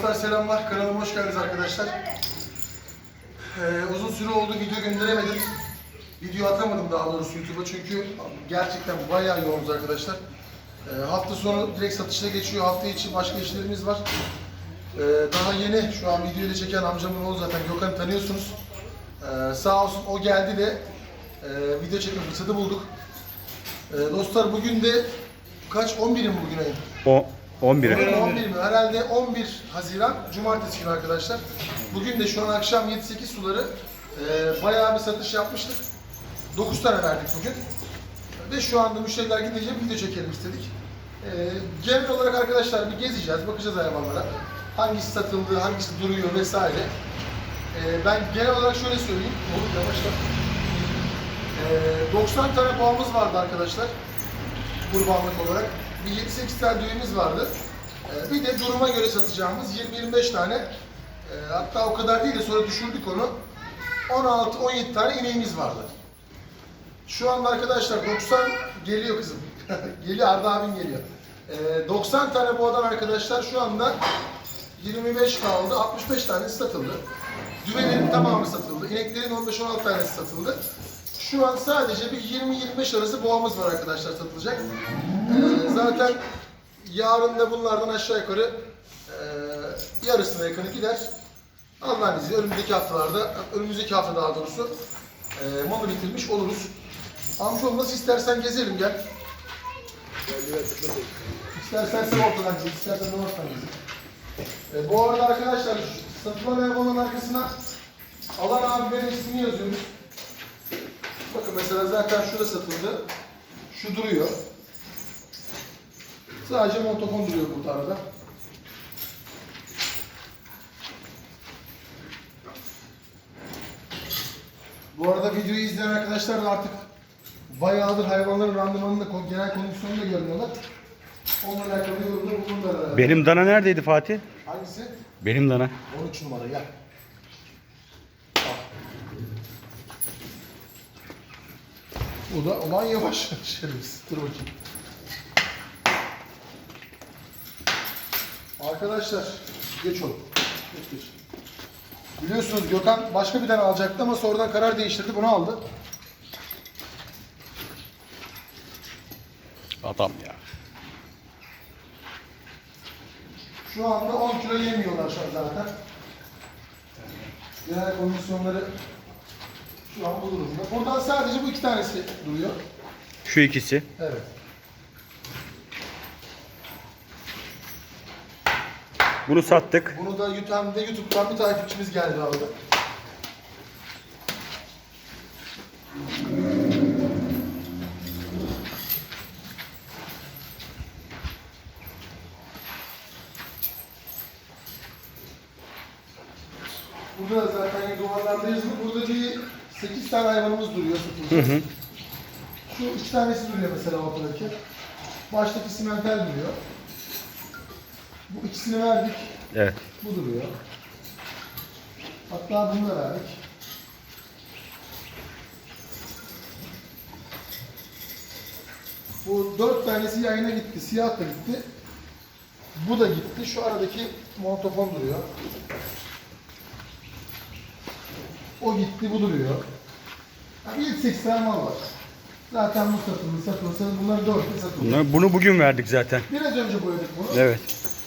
Dostlar selamlar. Kanalıma hoş geldiniz arkadaşlar. Ee, uzun süre oldu video gönderemedim. Video atamadım daha doğrusu YouTube'a çünkü gerçekten bayağı yoğunuz arkadaşlar. Ee, hafta sonu direkt satışa geçiyor. Hafta içi başka işlerimiz var. Ee, daha yeni şu an videoyu çeken amcamın oğlu zaten Gökhan'ı tanıyorsunuz. Ee, sağ olsun o geldi de e, video çekme fırsatı bulduk. Ee, dostlar bugün de kaç 11 mi bugün ayın? 11'e. Bugün 11 mi? Herhalde 11 Haziran Cumartesi günü arkadaşlar. Bugün de şu an akşam 7-8 suları e, bayağı bir satış yapmıştık. 9 tane verdik bugün. Ve şu anda müşteriler gidince video çekelim istedik. E, genel olarak arkadaşlar bir gezeceğiz, bakacağız hayvanlara. Hangisi satıldı, hangisi duruyor vesaire. E, ben genel olarak şöyle söyleyeyim. Olur yavaşla. E, 90 tane boğamız vardı arkadaşlar kurbanlık olarak. Bir 7-8 tane düğümüz vardı. Ee, bir de duruma göre satacağımız 20-25 tane, e, hatta o kadar değil de sonra düşürdük onu. 16-17 tane ineğimiz vardı. Şu anda arkadaşlar 90 geliyor kızım. geliyor Arda abim geliyor. Ee, 90 tane boğadan arkadaşlar şu anda 25 kaldı. 65 tanesi satıldı. Düvelerin tamamı satıldı. İneklerin 15-16 tanesi satıldı. Şu an sadece bir 20-25 arası boğamız var arkadaşlar satılacak. Ee, zaten yarın da bunlardan aşağı yukarı e, yarısına yakını gider. Allah'ın izniyle önümüzdeki haftalarda, önümüzdeki hafta daha doğrusu e, malı bitirmiş oluruz. Amcaoğlu nasıl istersen gezelim gel. İstersen sen ortadan gez, istersen ben ortadan gez. E, bu arada arkadaşlar satılan hayvanın arkasına alan abilerin ismini yazıyoruz. Bakın mesela zaten şurada satıldı. Şu duruyor. Sadece montofon duruyor burada arada. Bu arada videoyu izleyen arkadaşlar da artık bayağıdır hayvanların randımanını genel kondisyonunu da görmüyorlar. Onunla alakalı yorumda bulunurlar. Benim dana neredeydi Fatih? Hangisi? Benim dana. 13 numara gel. Bu da olan yavaş şerefsiz. Dur bakayım. Arkadaşlar geç ol. Geç geç. Biliyorsunuz Gökhan başka bir tane alacaktı ama sonradan karar değiştirdi bunu aldı. Adam ya. Şu anda 10 kilo yemiyorlar şu an zaten. Genel kondisyonları şu an bu durumda. Buradan sadece bu iki tanesi duruyor. Şu ikisi. Evet. Bunu sattık. Bunu da YouTube'da YouTube'dan bir takipçimiz geldi abi. Burada da zaten yine duvarlarda yazılı. Burada bir 8 tane hayvanımız duruyor satılacak. Şu iki tanesi duruyor mesela ortadaki. Baştaki simental duruyor. Bu ikisini verdik. Evet. Bu duruyor. Hatta bunu da verdik. Bu dört tanesi yayına gitti. Siyah da gitti. Bu da gitti. Şu aradaki montofon duruyor. O gitti, bu duruyor. Yani 7-8 tane mal var. Zaten bu satıldı, satıldı. Bunlar dört de satıldı. Bunlar- Bunu bugün verdik zaten. Biraz önce boyadık bunu. Evet.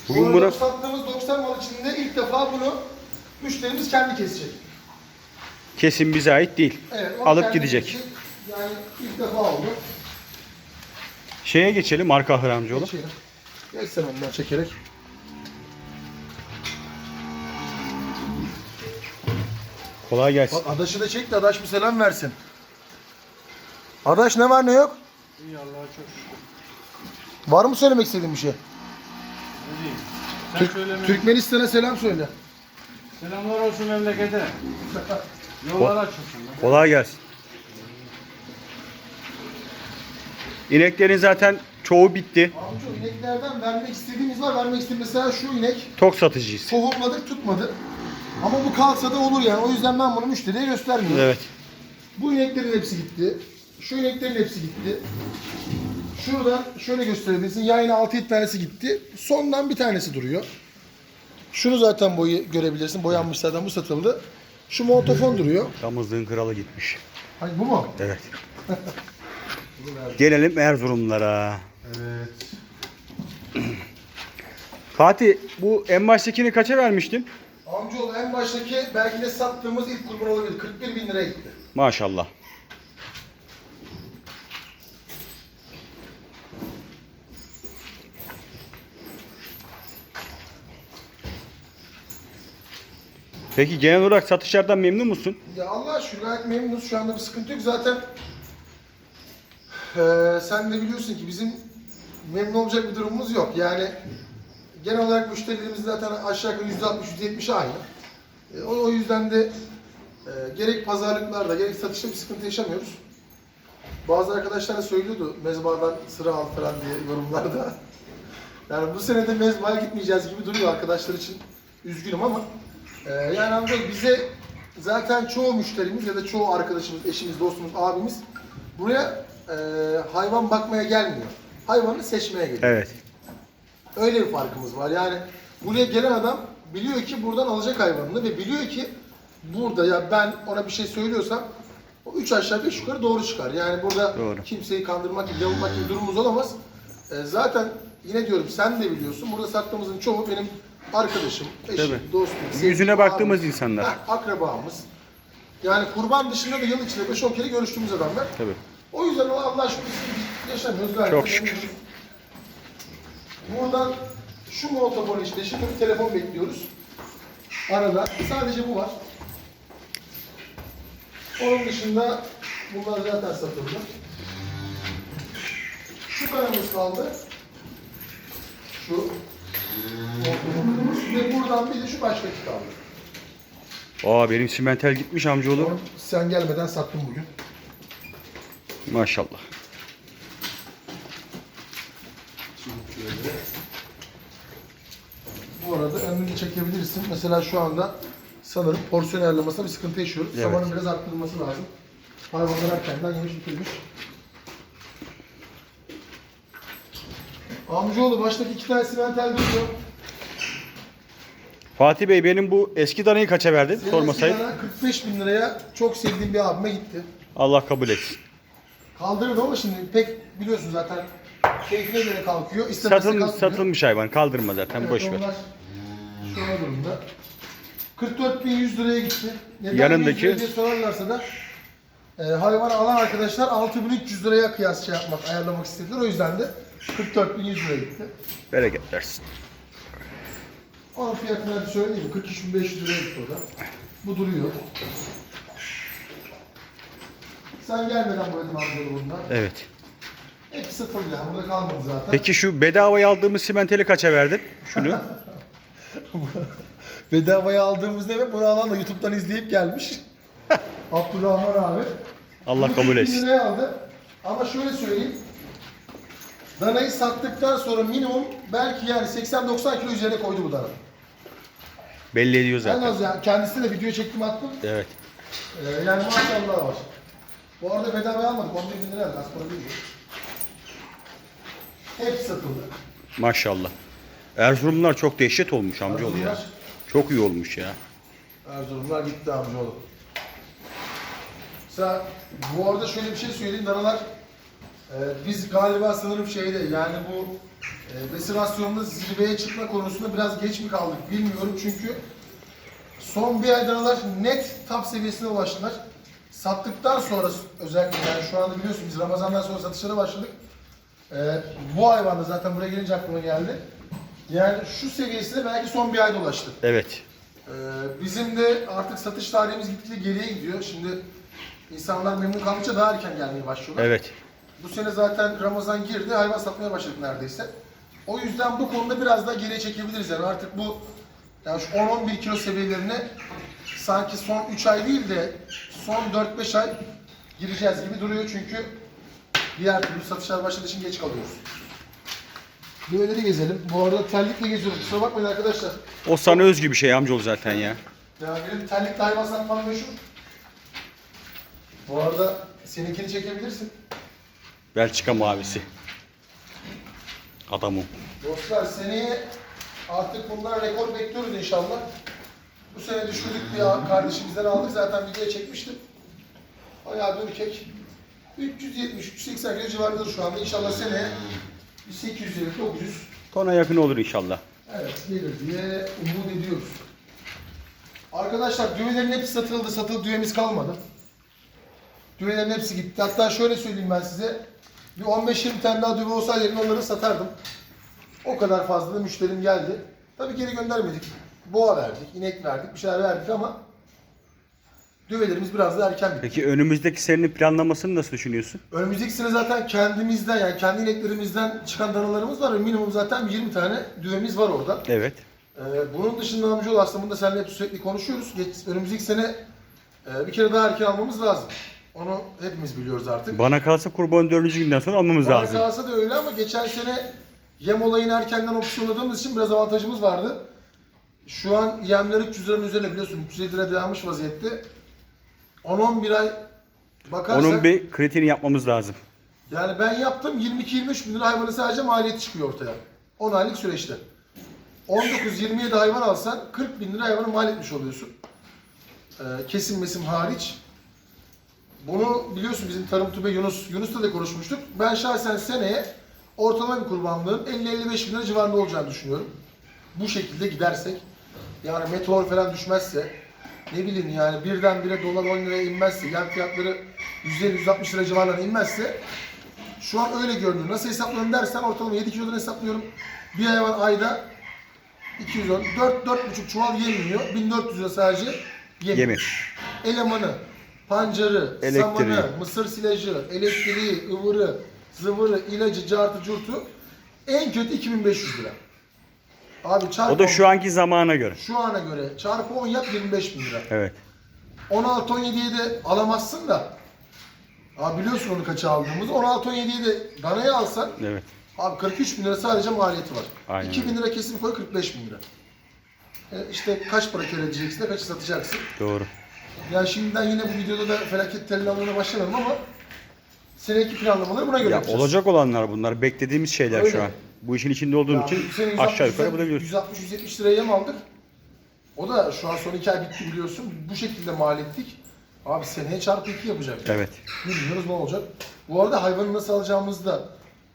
Bu Bugün bunu sattığımız 90 mal içinde ilk defa bunu müşterimiz kendi kesecek. kesin bize ait değil. Evet, onu Alıp kendi gidecek. kesecek. Yani ilk defa oldu. Şeye geçelim arka ahır amcaoğlu. Geçelim. Geç sen önden çekerek. Kolay gelsin. Bak Adaş'ı da çek de Adaş bir selam versin. Adaş ne var ne yok? İyi Allah'a çok şükür. Var mı söylemek istediğin bir şey? Ne diyeyim? Sen Türk- söyleme. Türkmenistan'a selam söyle. Selamlar olsun memlekete. Yollar açılsın. Kolay gelsin. İneklerin zaten çoğu bitti. Amca ineklerden vermek istediğimiz var. Vermek istediğimiz mesela şu inek Tok satıcıyız. tohumladık tutmadı. Ama bu kalsa da olur yani. O yüzden ben bunu müşteriye göstermiyorum. Evet. Bu ineklerin hepsi gitti. Şu ineklerin hepsi gitti. Şuradan şöyle gösterebilirsin. Yayına 6-7 tanesi gitti. Sondan bir tanesi duruyor. Şunu zaten boyu görebilirsin. Boyanmış zaten bu satıldı. Şu montofon duruyor. Damızlığın kralı gitmiş. Hani bu mu? Evet. Gelelim Erzurumlara. Evet. Fatih bu en baştakini kaça vermiştin? Amcaoğlu en baştaki belki de sattığımız ilk kurban olabilir. 41 bin liraya gitti. Maşallah. Peki genel olarak satışlardan memnun musun? Ya Allah şükür gayet memnunuz. Şu anda bir sıkıntı yok. Zaten eee, sen de biliyorsun ki bizim memnun olacak bir durumumuz yok. Yani genel olarak müşterilerimiz zaten aşağı yukarı %60-%70 aynı. E, o, o yüzden de e, gerek pazarlıklarda gerek satışta bir sıkıntı yaşamıyoruz. Bazı arkadaşlar da söylüyordu mezbahadan sıra al falan diye yorumlarda. Yani bu sene de gitmeyeceğiz gibi duruyor arkadaşlar için. Üzgünüm ama e, yani amca bize zaten çoğu müşterimiz ya da çoğu arkadaşımız, eşimiz, dostumuz, abimiz buraya e, hayvan bakmaya gelmiyor. Hayvanı seçmeye geliyor. Evet. Öyle bir farkımız var. Yani buraya gelen adam biliyor ki buradan alacak hayvanını ve biliyor ki burada ya ben ona bir şey söylüyorsam o üç aşağı beş yukarı doğru çıkar. Yani burada Doğru. kimseyi kandırmak gibi, yavulmak gibi durumumuz olamaz. E, zaten yine diyorum sen de biliyorsun burada sattığımızın çoğu benim arkadaşım, eşim, Tabii. dostum, Yüzüne sevgilim, baktığımız abim, insanlar. heh, akrabamız. Yani kurban dışında da yıl içinde 5-10 kere görüştüğümüz adamlar. Tabii. O yüzden Allah Allah şükür biz yaşamıyoruz gayet. Çok şükür. Buradan şu montofon işte şimdi bir telefon bekliyoruz. Arada sadece bu var. Onun dışında bunlar zaten satıldı. Şu paramız kaldı. Şu. Ve buradan bir de şu baştaki kaldı. Aa benim simentel gitmiş amcaoğlu. Onu sen gelmeden sattım bugün. Maşallah. Bu arada önünü çekebilirsin. Mesela şu anda sanırım porsiyon ayarlamasında bir sıkıntı yaşıyoruz. Evet. Samanın biraz arttırılması lazım. Hayvanlar erkenden yemiş bitirmiş. Amcaoğlu baştaki iki tane simentel duruyor. Fatih Bey benim bu eski danayı kaça verdin? Senin Sorma sayıp. eskiden 45 bin liraya çok sevdiğim bir abime gitti. Allah kabul etsin. Kaldırdı ama şimdi pek biliyorsun zaten keyfine göre kalkıyor. İstemezse Satıl, kalkmıyor. satılmış hayvan. Kaldırma zaten. Evet, boş ver. onlar Şuna durumda. 44.100 liraya gitti. Neden Yanındaki- 100 lira diye sorarlarsa da e, hayvanı alan arkadaşlar 6.300 liraya kıyas şey yapmak, ayarlamak istediler. O yüzden de 44.100 liraya gitti. Bereket versin. Onun fiyatını hadi söyleyeyim. 43.500 liraya gitti o da. Bu duruyor. Sen gelmeden bu ödüm amcalı bundan. Evet. Hepsi satıldı yani. Burada kalmadı zaten. Peki şu bedavaya aldığımız simenteli kaça verdin? Şunu. Bedavaya aldığımız demek bunu alan da YouTube'dan izleyip gelmiş. Abdurrahman abi. Allah kabul 1 etsin. liraya aldı. Ama şöyle söyleyeyim. Danayı sattıktan sonra minimum belki yani 80-90 kilo üzerine koydu bu dana. Belli ediyor En zaten. az yani. Kendisine de video çektim attım. Evet. Ee, yani maşallah var. Bu arada bedavaya almadık. 11 bin lira aldık. Az para değil. Hepsi satıldı. Maşallah. Erzurumlar çok dehşet olmuş amcaoğlu ya. Erzurumlar- Çok iyi olmuş ya. Erzurumlar gitti amcaoğlu. Mesela bu arada şöyle bir şey söyleyeyim. Danalar e, biz galiba sanırım şeyde yani bu e, desinasyonda zirveye çıkma konusunda biraz geç mi kaldık bilmiyorum çünkü son bir ay danalar net top seviyesine ulaştılar. Sattıktan sonra özellikle yani şu anda biliyorsun biz Ramazan'dan sonra satışlara başladık. E, bu hayvan da zaten buraya gelince aklıma geldi. Yani şu seviyesine belki son bir ayda ulaştı. Evet. Ee, bizim de artık satış tarihimiz gitgide geriye gidiyor. Şimdi insanlar memnun kaldıkça daha erken gelmeye başlıyorlar. Evet. Bu sene zaten Ramazan girdi, hayvan satmaya başladık neredeyse. O yüzden bu konuda biraz daha geriye çekebiliriz yani artık bu yani şu 10-11 kilo seviyelerine sanki son 3 ay değil de son 4-5 ay gireceğiz gibi duruyor çünkü diğer türlü satışlar başladığı için geç kalıyoruz. De gezelim. Bu arada terlikle geziyoruz. Kusura bakmayın arkadaşlar. O sana özgü bir şey amcaoğlu zaten ya. Ya benim terlikle hayvan satmam meşhur. Bu arada seninkini çekebilirsin. Belçika mavisi. Adamım. Dostlar seneye Artık bundan rekor bekliyoruz inşallah. Bu sene düşürdük bir kardeşimizden aldık. Zaten videoya çekmiştim. Bayağı bir ürkek. 370-380 kilo civarındadır şu anda. İnşallah seneye bir 850-900 Tona yakın olur inşallah. evet, gelir diye umut ediyoruz. Arkadaşlar düğmelerin hepsi satıldı. Satılık düğmemiz kalmadı. Düğmelerin hepsi gitti. Hatta şöyle söyleyeyim ben size. Bir 15-20 tane daha düğme olsaydı onları satardım. O kadar fazla da müşterim geldi. Tabii geri göndermedik. Boğa verdik, inek verdik, bir şeyler verdik ama düğmelerimiz biraz da erken bitti. Peki önümüzdeki senenin planlamasını nasıl düşünüyorsun? Önümüzdeki sene zaten kendimizden yani kendi ineklerimizden çıkan danalarımız var. Minimum zaten 20 tane düğmemiz var orada. Evet. Ee, bunun dışında amcaoğlu aslında bunu da seninle hep sürekli konuşuyoruz. Geç, önümüzdeki sene e, bir kere daha erken almamız lazım. Onu hepimiz biliyoruz artık. Bana kalsa kurbanın dördüncü günden sonra almamız Bana lazım. kalsa da öyle ama geçen sene yem olayını erkenden opsiyonladığımız için biraz avantajımız vardı. Şu an yemler 300 liranın üzerine biliyorsun 350 lira dayanmış vaziyette. 10-11 ay bakarsak Onun bir kriterini yapmamız lazım. yani ben yaptım 22-23 bin lira hayvanın sadece maliyeti çıkıyor ortaya. 10 aylık süreçte. 19-27 hayvan alsan 40 bin lira hayvanı mal etmiş oluyorsun. Ee, kesim mesim hariç. Bunu biliyorsun bizim Tarım Tübe Yunus, Yunus'la da konuşmuştuk. Ben şahsen seneye ortalama bir kurbanlığın 50-55 bin lira civarında olacağını düşünüyorum. Bu şekilde gidersek. Yani meteor falan düşmezse ne bileyim yani birdenbire dolar 10 liraya inmezse, yem fiyatları 150-160 lira civarlarına inmezse şu an öyle görünüyor. Nasıl hesaplıyorum dersen ortalama 7 kilodan hesaplıyorum. Bir hayvan ayda 210, 4 4,5 çuval yem yiyor. 1400 lira sadece yem. Yemi. Elemanı, pancarı, Elektriği. samanı, mısır silajı, elektriği, ıvırı, zıvırı, ilacı, cartı, curtu en kötü 2500 lira. Abi çarpı O da şu anki zamana göre. şu ana göre çarpı 10 yap 25 bin lira. Evet. 16-17'ye de alamazsın da. Abi biliyorsun onu kaça aldığımızı. 16-17'ye de danaya alsan Evet. abi 43 bin lira sadece maliyeti var. Aynen 2 bin lira kesim koy 45 bin lira. E işte kaç para kar edeceksin de kaçı satacaksın. Doğru. Yani şimdiden yine bu videoda da felaket planlamalarına başlamıyorum ama seneki planlamaları buna göre Ya yapacağız. olacak olanlar bunlar. Beklediğimiz şeyler Öyle. şu an. Bu işin içinde olduğum Ya için bu sene aşağı 160, yukarı bulabiliyoruz. 160-170 liraya yem aldık. O da şu an son iki ay bitti biliyorsun. Bu şekilde mal ettik. Abi seneye çarpı 2 yapacak. Evet. Bilmiyoruz ne olacak. Bu arada hayvanı nasıl alacağımızı da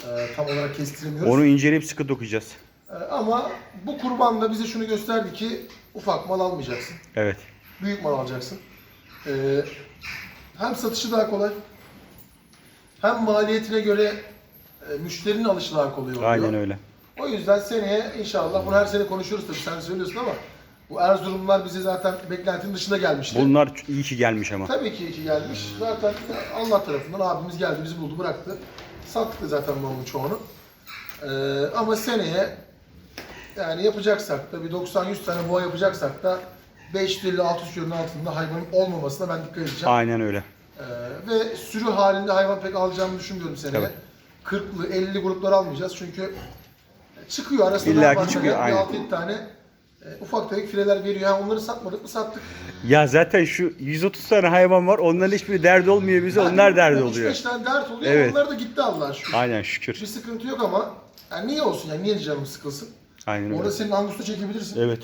e, tam olarak kestiremiyoruz. Onu inceleyip sıkı dokuyacağız. E, ama bu kurbanla bize şunu gösterdi ki ufak mal almayacaksın. Evet. Büyük mal alacaksın. E, hem satışı daha kolay. Hem maliyetine göre e, müşterinin alışı daha kolay oluyor. Aynen öyle. O yüzden seneye inşallah bunu her sene konuşuyoruz tabii sen söylüyorsun ama bu Erzurumlular bize zaten beklentinin dışında gelmişti. Bunlar iyi ki gelmiş ama. Tabii ki iyi ki gelmiş. Zaten Allah tarafından abimiz geldi, bizi buldu, bıraktı. Sattık da zaten malın çoğunu. Ee, ama seneye yani yapacaksak da bir 90-100 tane boğa yapacaksak da 550-600 kilonun altında hayvanın olmamasına ben dikkat edeceğim. Aynen öyle. Ee, ve sürü halinde hayvan pek alacağımı düşünmüyorum seneye. Tabii. 40'lı 50 gruplar almayacağız çünkü çıkıyor arasında İlla ki çıkıyor, aynen. 6-7 tane e, ufak tefek fileler veriyor. Yani onları satmadık mı sattık. Ya zaten şu 130 tane hayvan var. Onların hiçbir derdi olmuyor bize. Onlar derdi oluyor. 3-5 tane dert oluyor. Evet. Onlar da gitti Allah'a şükür. Aynen şükür. Bir sıkıntı yok ama yani niye olsun yani niye canım sıkılsın? Aynen öyle. Orada senin angusta çekebilirsin. Evet.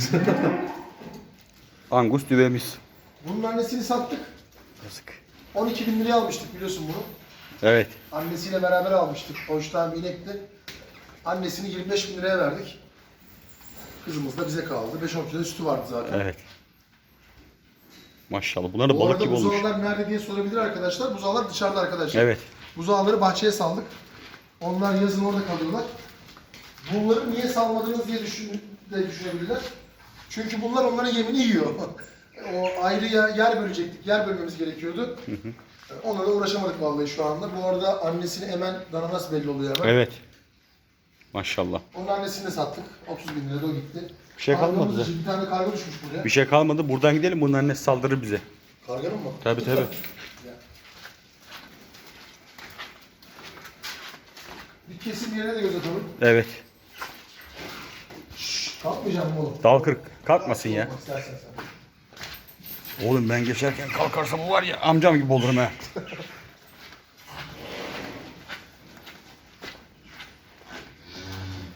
Angus düvemiz. Bunun annesini sattık. Yazık. 12 bin liraya almıştık biliyorsun bunu. Evet. Annesiyle beraber almıştık. Hoştan bir inekti. Annesini 25 bin liraya verdik. Kızımız da bize kaldı. 5-10 kilo sütü vardı zaten. Evet. Maşallah. Bunlar da Bu balık arada gibi olmuş. buzağlar nerede diye sorabilir arkadaşlar. Buzağlar dışarıda arkadaşlar. Evet. Buzağları bahçeye saldık. Onlar yazın orada kalıyorlar. Bunları niye salmadınız diye düşün, de düşünebilirler. Çünkü bunlar onların yemini yiyor. o ayrı yer, yer bölecektik. Yer bölmemiz gerekiyordu. Da uğraşamadık vallahi şu anda. Bu arada annesini emen dana nasıl belli oluyor hemen. Evet. Maşallah. Onun annesini de sattık. 30 bin lirada o gitti. Bir şey kalmadı Kargamız için Bir tane kargo düşmüş buraya. Bir şey kalmadı. Buradan gidelim. Bunların ne saldırır bize. Karganın mı? Tabii tabii. Bir kesim yerine de göz atalım. Evet. Kalkmayacağım oğlum? Dal kırk. Kalkmasın ya. Kalkmak istersen sen. Oğlum ben geçerken kalkarsa bu var ya amcam gibi olurum ha.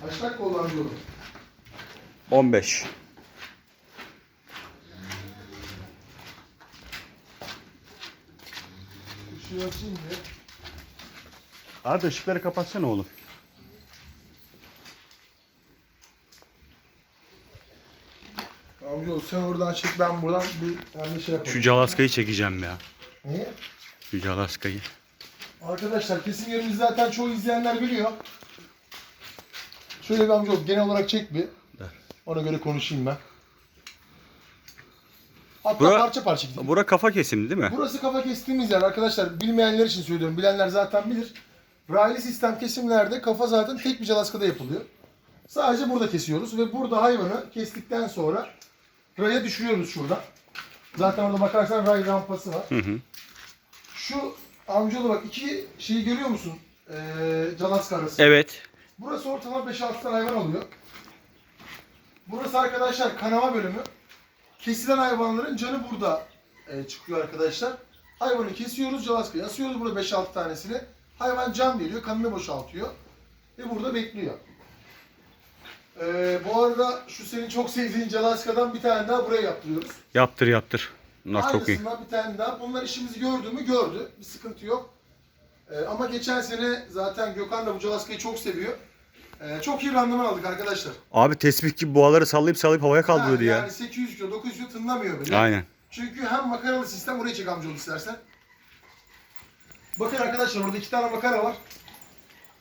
Kaç dakika oldu amca oğlum? 15. Işığı açayım diye. Abi ışıkları kapatsana oğlum. Amcaoğlu sen oradan çek ben buradan bir tane şey yapayım. Şu calaskayı çekeceğim ya. Niye? Şu calaskayı. Arkadaşlar kesim yerimizi zaten çoğu izleyenler biliyor. Şöyle bir amcaoğlu genel olarak çek bir. Ona göre konuşayım ben. Hatta Bura- parça parça gidelim. Bura kafa kesimi değil mi? Burası kafa kestiğimiz yer arkadaşlar. Bilmeyenler için söylüyorum. Bilenler zaten bilir. Raylı sistem kesimlerde kafa zaten tek bir calaskada yapılıyor. Sadece burada kesiyoruz ve burada hayvanı kestikten sonra raya düşürüyoruz şuradan. Zaten orada bakarsan ray rampası var. Hı hı. Şu amcaoğlu bak iki şeyi görüyor musun? Ee, calaska arası. Evet. Burası ortalama 5-6 tane hayvan alıyor. Burası arkadaşlar kanama bölümü. Kesilen hayvanların canı burada e, çıkıyor arkadaşlar. Hayvanı kesiyoruz, calaskayı asıyoruz burada 5-6 tanesini. Hayvan can veriyor, kanını boşaltıyor. Ve burada bekliyor. Ee, bu arada şu senin çok sevdiğin calaskadan bir tane daha buraya yaptırıyoruz. Yaptır yaptır. Bunlar çok iyi. Aynısından bir tane daha. Bunlar işimizi gördü mü gördü. Bir sıkıntı yok. Ee, ama geçen sene zaten Gökhan da bu calaskayı çok seviyor. Ee, çok iyi randıman aldık arkadaşlar. Abi tesbih gibi boğaları sallayıp sallayıp havaya kaldırıyordu Ha, ya. Yani 800 kilo, 900 kilo tınlamıyor bile. Aynen. Çünkü hem makaralı sistem, buraya çek amcaoğlu istersen. Bakın arkadaşlar orada iki tane makara var.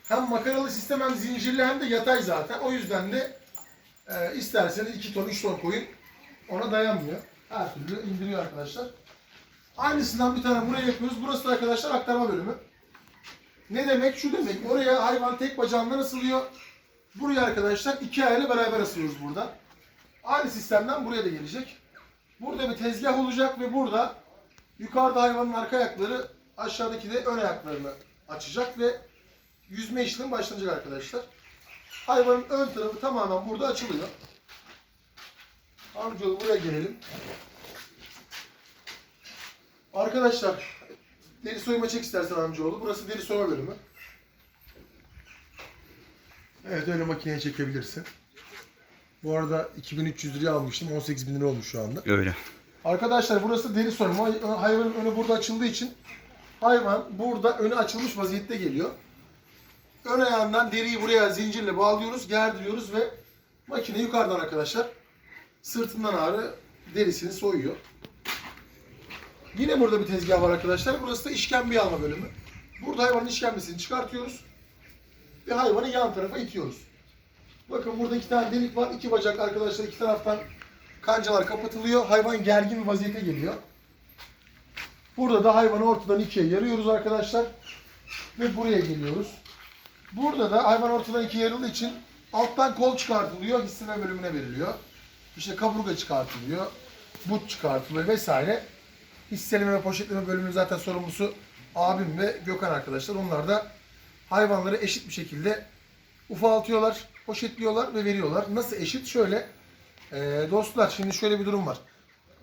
Hem makaralı sistem hem zincirli hem de yatay zaten. O yüzden de e, isterseniz 2 ton 3 ton koyun ona dayanmıyor. Her türlü indiriyor arkadaşlar. Aynısından bir tane buraya yapıyoruz. Burası da arkadaşlar aktarma bölümü. Ne demek? Şu demek. Oraya hayvan tek bacağından asılıyor. Buraya arkadaşlar iki ayağıyla beraber asıyoruz burada. Aynı sistemden buraya da gelecek. Burada bir tezgah olacak ve burada yukarıda hayvanın arka ayakları aşağıdaki de ön ayaklarını açacak ve yüzme işlemi başlanacak arkadaşlar. Hayvanın ön tarafı tamamen burada açılıyor. Amcaoğlu buraya gelelim. Arkadaşlar deri soyma çek istersen amcaoğlu. Burası deri soyma bölümü. Evet öyle makineye çekebilirsin. Bu arada 2300 liraya almıştım. 18 bin lira olmuş şu anda. Öyle. Arkadaşlar burası deri soyma. Hayvanın önü burada açıldığı için hayvan burada önü açılmış vaziyette geliyor. Ön ayağından deriyi buraya zincirle bağlıyoruz, gerdiriyoruz ve makine yukarıdan arkadaşlar sırtından ağrı derisini soyuyor. Yine burada bir tezgah var arkadaşlar. Burası da işkembe alma bölümü. Burada hayvanın işkembesini çıkartıyoruz ve hayvanı yan tarafa itiyoruz. Bakın burada iki tane delik var. iki bacak arkadaşlar iki taraftan kancalar kapatılıyor. Hayvan gergin bir vaziyete geliyor. Burada da hayvanı ortadan ikiye yarıyoruz arkadaşlar. Ve buraya geliyoruz. Burada da hayvan ortadan ikiye yarıldığı için alttan kol çıkartılıyor. Hisseme bölümüne veriliyor. İşte kaburga çıkartılıyor. But çıkartılıyor vesaire. Hisseleme ve poşetleme bölümünün zaten sorumlusu abim ve Gökhan arkadaşlar. Onlar da hayvanları eşit bir şekilde ufaltıyorlar, poşetliyorlar ve veriyorlar. Nasıl eşit? Şöyle ee, dostlar şimdi şöyle bir durum var.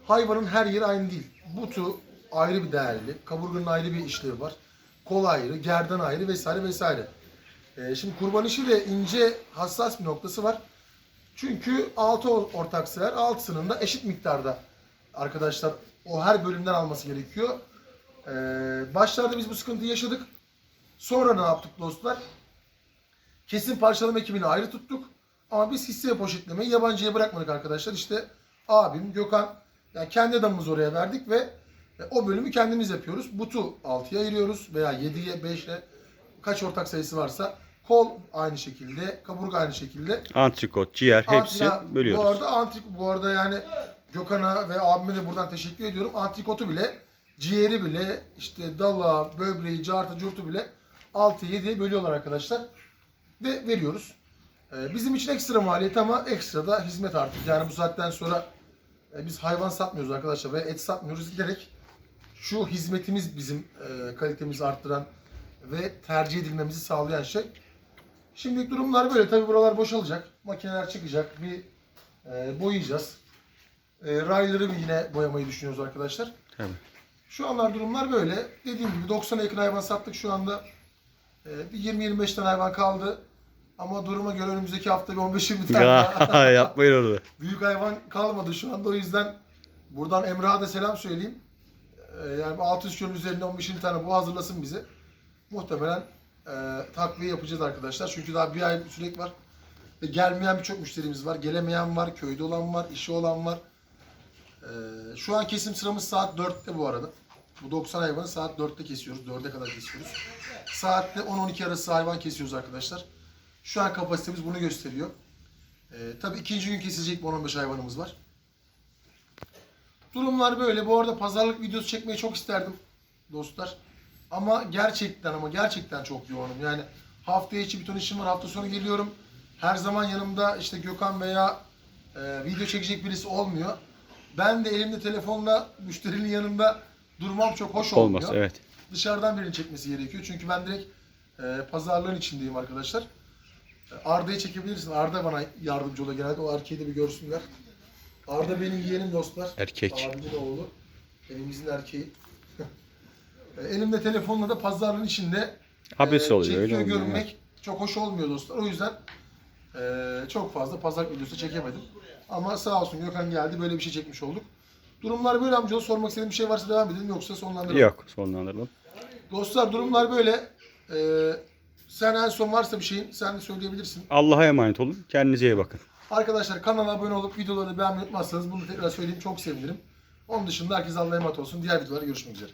Hayvanın her yeri aynı değil. Butu ayrı bir değerli, kaburganın ayrı bir işlevi var. Kol ayrı, gerdan ayrı vesaire vesaire. Ee, şimdi kurban işi de ince, hassas bir noktası var. Çünkü 6 ortak sever, 6'sının da eşit miktarda arkadaşlar o her bölümden alması gerekiyor. Ee, başlarda biz bu sıkıntıyı yaşadık. Sonra ne yaptık dostlar? Kesim parçalama ekibini ayrı tuttuk. Ama biz hisse poşetlemeyi yabancıya bırakmadık arkadaşlar. İşte abim, Gökhan, yani kendi adamımızı oraya verdik ve o bölümü kendimiz yapıyoruz. Butu 6'ya ayırıyoruz veya 7'ye, 5'e kaç ortak sayısı varsa. Kol aynı şekilde, kaburga aynı şekilde. Antrikot, ciğer hepsi Bu bölüyoruz. arada antrik, bu arada yani Gökhan'a ve abime de buradan teşekkür ediyorum. Antrikotu bile, ciğeri bile, işte dala, böbreği, cartı, curtu bile 6'ya 7'ye bölüyorlar arkadaşlar. Ve veriyoruz. Ee, bizim için ekstra maliyet ama ekstra da hizmet artık. Yani bu saatten sonra e, biz hayvan satmıyoruz arkadaşlar ve et satmıyoruz diyerek şu hizmetimiz bizim e, kalitemizi arttıran ve tercih edilmemizi sağlayan şey. Şimdilik durumlar böyle. Tabi buralar boşalacak. Makineler çıkacak. Bir e, boyayacağız. E, rayları bir yine boyamayı düşünüyoruz arkadaşlar. Tabii. Şu anlar durumlar böyle. Dediğim gibi 90'a yakın hayvan sattık şu anda. E, bir 20-25 tane hayvan kaldı. Ama duruma göre önümüzdeki hafta bir 15-20 tane daha Ya, Yapmayın onu. büyük hayvan kalmadı şu anda. O yüzden buradan Emrah'a da selam söyleyeyim. Ee, yani 600 kilonun üzerinde 15 tane bu hazırlasın bize. Muhtemelen e, takviye yapacağız arkadaşlar. Çünkü daha bir ay sürekli var. Ve gelmeyen birçok müşterimiz var. Gelemeyen var, köyde olan var, işi olan var. Ee, şu an kesim sıramız saat 4'te bu arada. Bu 90 hayvanı saat 4'te kesiyoruz. 4'e kadar kesiyoruz. Saatte 10-12 arası hayvan kesiyoruz arkadaşlar. Şu an kapasitemiz bunu gösteriyor. Ee, tabii ikinci gün kesilecek bir 10-15 hayvanımız var. Durumlar böyle. Bu arada pazarlık videosu çekmeyi çok isterdim dostlar. Ama gerçekten ama gerçekten çok yoğunum. Yani haftaya içi bir ton işim var. Hafta sonu geliyorum. Her zaman yanımda işte Gökhan veya e, video çekecek birisi olmuyor. Ben de elimde telefonla müşterinin yanında durmam çok hoş olmuyor. Olmaz evet. Dışarıdan birinin çekmesi gerekiyor. Çünkü ben direkt e, pazarlığın içindeyim arkadaşlar. E, Arda'yı çekebilirsin. Arda bana yardımcı oluyor genelde. O erkeği de bir görsünler. Arda benim yeğenim dostlar. Erkek. Abimin oğlu. Evimizin erkeği. E, Elimde telefonla da pazarlığın içinde Abisi e, oluyor öyle çekiyor oluyor. görünmek çok hoş olmuyor dostlar. O yüzden e, çok fazla pazar videosu çekemedim. Ama sağ olsun Gökhan geldi böyle bir şey çekmiş olduk. Durumlar böyle amcaoğlu sormak istediğim bir şey varsa devam edelim yoksa sonlandıralım. Yok sonlandıralım. Dostlar durumlar böyle. Ee, sen en son varsa bir şeyin sen de söyleyebilirsin. Allah'a emanet olun. Kendinize iyi bakın. Arkadaşlar kanala abone olup videoları beğenmeyi unutmazsanız bunu tekrar söyleyeyim çok sevinirim. Onun dışında herkes Allah'a emanet olsun. Diğer videolarda görüşmek üzere.